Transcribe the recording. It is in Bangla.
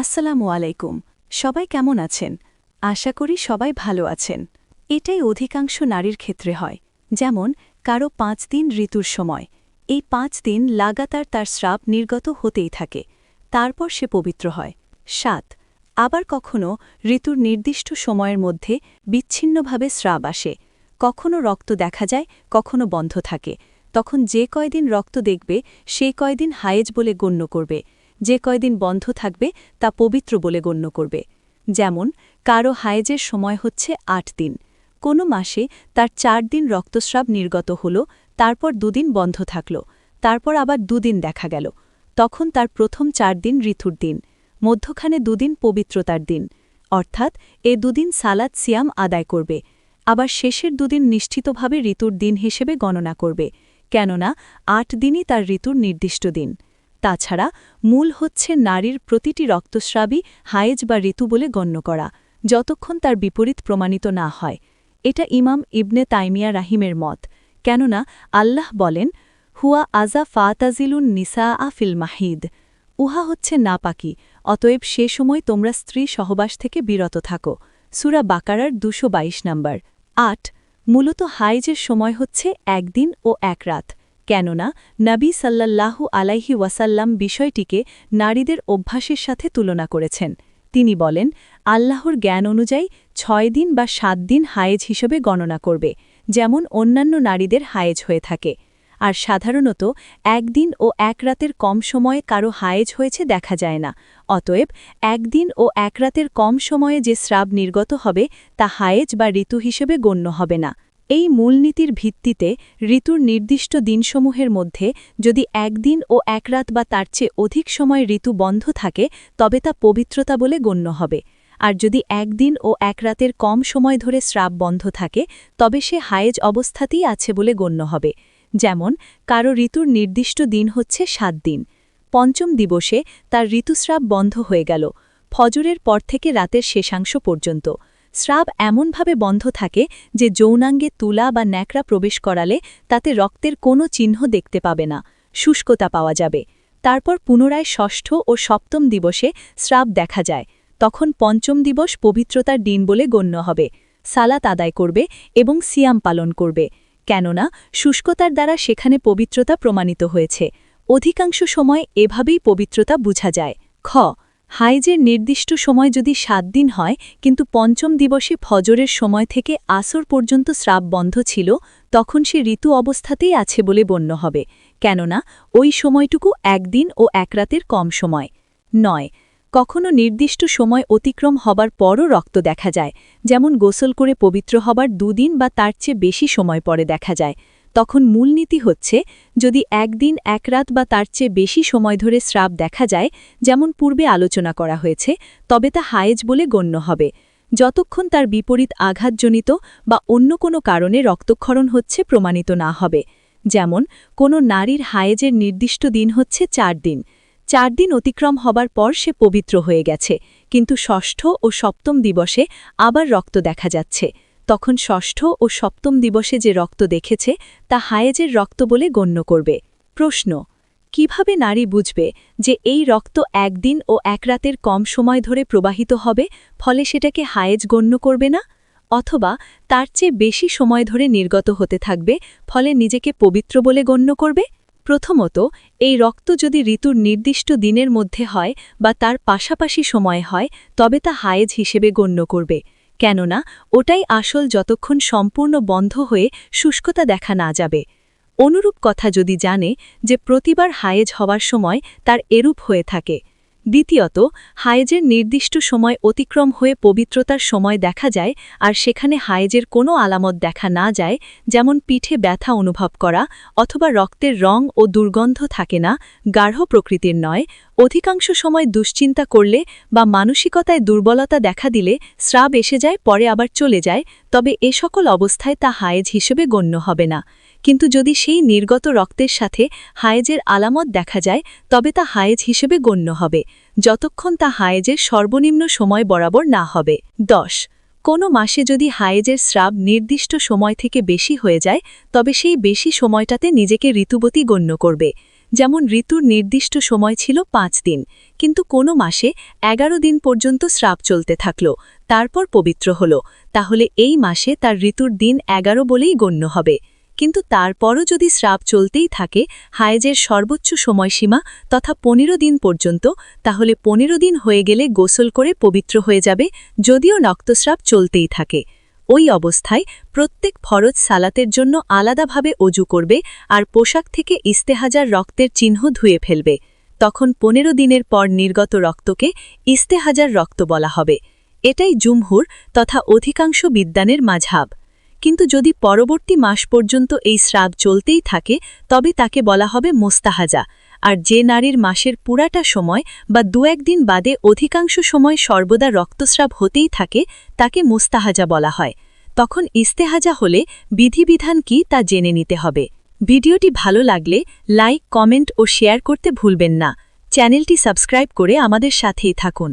আসসালামু আলাইকুম। সবাই কেমন আছেন? আশা করি সবাই ভালো আছেন। এটাই অধিকাংশ নারীর ক্ষেত্রে হয়। যেমন, কারও পাঁচ দিন ঋতুর সময়। এই পাঁচ দিন লাগাতার তার স্রাব নির্গত হতেই থাকে। তারপর সে পবিত্র হয়। সাত, আবার কখনো ঋতুর নির্দিষ্ট সময়ের মধ্যে বিচ্ছিন্নভাবে স্রাব আসে। কখনো রক্ত দেখা যায়, কখনো বন্ধ থাকে। তখন যে কয়দিন রক্ত দেখবে সেই কয়দিন হায়েজ বলে গণ্য করবে। যে কয়দিন বন্ধ থাকবে তা পবিত্র বলে গণ্য করবে। যেমন, কারও হায়েজের সময় হচ্ছে আট দিন। কোনো মাসে তার চার দিন রক্তস্রাব নির্গত হল, তারপর দুদিন বন্ধ থাকল, তারপর আবার দুদিন দেখা গেল। তখন তার প্রথম চার দিন ঋতুর দিন, মধ্যখানে দুদিন পবিত্রতার দিন। অর্থাৎ এ দুদিন সালাদ সিয়াম আদায় করবে, আবার শেষের দুদিন নিশ্চিতভাবে ঋতুর দিন হিসেবে গণনা করবে, কেননা আট দিনই তার ঋতুর নির্দিষ্ট দিন। তাছাড়া মূল হচ্ছে নারীর প্রতিটি রক্তস্রাবই হায়েজ বা ঋতু বলে গণ্য করা, যতক্ষণ তার বিপরীত প্রমাণিত না হয়। এটা ইমাম ইবনে তাইমিয়া রাহিমের মত, কেননা আল্লাহ বলেন, হুয়া আজা ফাতাজিলুন নিসা আ ফিল মাহিদ উহা হচ্ছে নাপাকি, অতএব সে সময় তোমরা স্ত্রী সহবাস থেকে বিরত থাকো। সুরা বাকারার দুশো নম্বর, আট, মূলত হাইজের সময় হচ্ছে একদিন ও এক রাত। কেননা নবী সাল্লাল্লাহু আলাইহি ওয়াসাল্লাম বিষয়টিকে নারীদের অভ্যাসের সাথে তুলনা করেছেন। তিনি বলেন, আল্লাহর জ্ঞান অনুযায়ী ছয় দিন বা সাত দিন হায়েজ হিসেবে গণনা করবে, যেমন অন্যান্য নারীদের হায়েজ হয়ে থাকে। আর সাধারণত একদিন ও এক রাতের কম সময়ে কারও হায়েজ হয়েছে দেখা যায় না, অতএব একদিন ও এক রাতের কম সময়ে যে স্রাব নির্গত হবে তা হায়েজ বা ঋতু হিসেবে গণ্য হবে না। এই মূলনীতির ভিত্তিতে ঋতুর নির্দিষ্ট দিনসমূহের মধ্যে যদি একদিন ও এক রাত বা তার চেয়ে অধিক সময় ঋতু বন্ধ থাকে, তবে তা পবিত্রতা বলে গণ্য হবে। আর যদি একদিন ও এক রাতের কম সময় ধরে স্রাব বন্ধ থাকে, তবে সে হায়েজ অবস্থাতেই আছে বলে গণ্য হবে। যেমন, কারও ঋতুর নির্দিষ্ট দিন হচ্ছে সাত দিন। পঞ্চম দিবসে তার ঋতুস্রাব বন্ধ হয়ে গেল। ফজরের পর থেকে রাতের শেষাংশ পর্যন্ত। স্রাব এমনভাবে বন্ধ থাকে যে যৌনাঙ্গে তুলা বা ন্যাকড়া প্রবেশ করালে তাতে রক্তের কোনো চিহ্ন দেখতে পাবে না, শুষ্কতা পাওয়া যাবে। তারপর পুনরায় ষষ্ঠ ও সপ্তম দিবসে স্রাব দেখা যায়। তখন পঞ্চম দিবস পবিত্রতার দিন বলে গণ্য হবে। সালাত আদায় করবে এবং সিয়াম পালন করবে। কেননা, শুষ্কতার দ্বারা সেখানে পবিত্রতা প্রমাণিত হয়েছে। অধিকাংশ সময় এভাবেই পবিত্রতা বুঝা যায়। খ হাইজের নির্দিষ্ট সময় যদি সাত দিন হয়, কিন্তু পঞ্চম দিবসে ফজরের সময় থেকে আসর পর্যন্ত স্রাব বন্ধ ছিল, তখন সে ঋতু অবস্থাতেই আছে বলে বন্য হবে। কেননা, ওই সময়টুকু একদিন ও এক রাতের কম সময়। নয়, কখনো নির্দিষ্ট সময় অতিক্রম হবার পরও রক্ত দেখা যায়, যেমন গোসল করে পবিত্র হবার দুদিন বা তার চেয়ে বেশি সময় পরে দেখা যায়। তখন মূলনীতি হচ্ছে, যদি একদিন এক রাত বা তার চেয়ে বেশি সময় ধরে স্রাব দেখা যায়, যেমন পূর্বে আলোচনা করা হয়েছে, তবে তা হায়েজ বলে গণ্য হবে। যতক্ষণ তার বিপরীত আঘাতজনিত বা অন্য কোনো কারণে রক্তক্ষরণ হচ্ছে প্রমাণিত না হবে। যেমন, কোনো নারীর হায়েজের নির্দিষ্ট দিন হচ্ছে চার দিন। চার দিন অতিক্রম হবার পর সে পবিত্র হয়ে গেছে, কিন্তু ষষ্ঠ ও সপ্তম দিবসে আবার রক্ত দেখা যাচ্ছে। তখন ষষ্ঠ ও সপ্তম দিবসে যে রক্ত দেখেছে, তা হায়েজের রক্ত বলে গণ্য করবে। প্রশ্ন, কীভাবে নারী বুঝবে যে এই রক্ত একদিন ও এক রাতের কম সময় ধরে প্রবাহিত হবে, ফলে সেটাকে হায়েজ গণ্য করবে না? অথবা তার চেয়ে বেশি সময় ধরে নির্গত হতে থাকবে, ফলে নিজেকে পবিত্র বলে গণ্য করবে? প্রথমত, এই রক্ত যদি ঋতুর নির্দিষ্ট দিনের মধ্যে হয় বা তার পাশাপাশি সময় হয়, তবে তা হায়েজ হিসেবে গণ্য করবে। কেননা ওটাই আসল যতক্ষণ সম্পূর্ণ বন্ধ হয়ে শুষ্কতা দেখা না যাবে। অনুরূপ কথা যদি জানে যে প্রতিবার হায়েজ হওয়ার সময় তার এরূপ হয়ে থাকে। দ্বিতীয়ত, হায়েজের নির্দিষ্ট সময় অতিক্রম হয়ে পবিত্রতার সময় দেখা যায় আর সেখানে হায়েজের কোনো আলামত দেখা না যায়, যেমন পিঠে ব্যথা অনুভব করা অথবা রক্তের রং ও দুর্গন্ধ থাকে না, গাঢ় প্রকৃতির নয় অধিকাংশ সময় দুশ্চিন্তা করলে বা মানসিকতায় দুর্বলতা দেখা দিলে স্রাব এসে যায়, পরে আবার চলে যায়, তবে এ সকল অবস্থায় তা হায়েজ হিসেবে গণ্য হবে না। কিন্তু যদি সেই নির্গত রক্তের সাথে হায়েজের আলামত দেখা যায়, তবে তা হায়েজ হিসেবে গণ্য হবে, যতক্ষণ তা হায়েজের সর্বনিম্ন সময় বরাবর না হবে। দশ। কোনো মাসে যদি হায়েজের স্রাব নির্দিষ্ট সময় থেকে বেশি হয়ে যায়, তবে সেই বেশি সময়টাতে নিজেকে ঋতুবতী গণ্য করবে। যেমন ঋতুর নির্দিষ্ট সময় ছিল পাঁচ দিন, কিন্তু কোনো মাসে এগারো দিন পর্যন্ত স্রাব চলতে থাকল, তারপর পবিত্র হল। তাহলে এই মাসে তার ঋতুর দিন এগারো বলেই গণ্য হবে। কিন্তু তারপরও যদি স্রাব চলতেই থাকে, হায়েজের সর্বোচ্চ সময়সীমা তথা পনেরো দিন পর্যন্ত, তাহলে পনেরো দিন হয়ে গেলে গোসল করে পবিত্র হয়ে যাবে, যদিও রক্তস্রাব চলতেই থাকে। ওই অবস্থায় প্রত্যেক ফরজ সালাতের জন্য আলাদাভাবে অজু করবে আর পোশাক থেকে ইস্তেহাজার রক্তের চিহ্ন ধুয়ে ফেলবে। তখন পনেরো দিনের পর নির্গত রক্তকে ইস্তেহাজার রক্ত বলা হবে। এটাই জুমহুর তথা অধিকাংশ বিদ্যানের মাঝাব কিন্তু যদি পরবর্তী মাস পর্যন্ত এই স্রাব চলতেই থাকে, তবে তাকে বলা হবে মোস্তাহাজা। আর যে নারীর মাসের পুরাটা সময় বা দু একদিন বাদে অধিকাংশ সময় সর্বদা রক্তস্রাব হতেই থাকে, তাকে মুস্তাহাজা বলা হয়। তখন ইস্তেহাজা হলে বিধিবিধান কি তা জেনে নিতে হবে। ভিডিওটি ভালো লাগলে লাইক, কমেন্ট ও শেয়ার করতে ভুলবেন না। চ্যানেলটি সাবস্ক্রাইব করে আমাদের সাথেই থাকুন।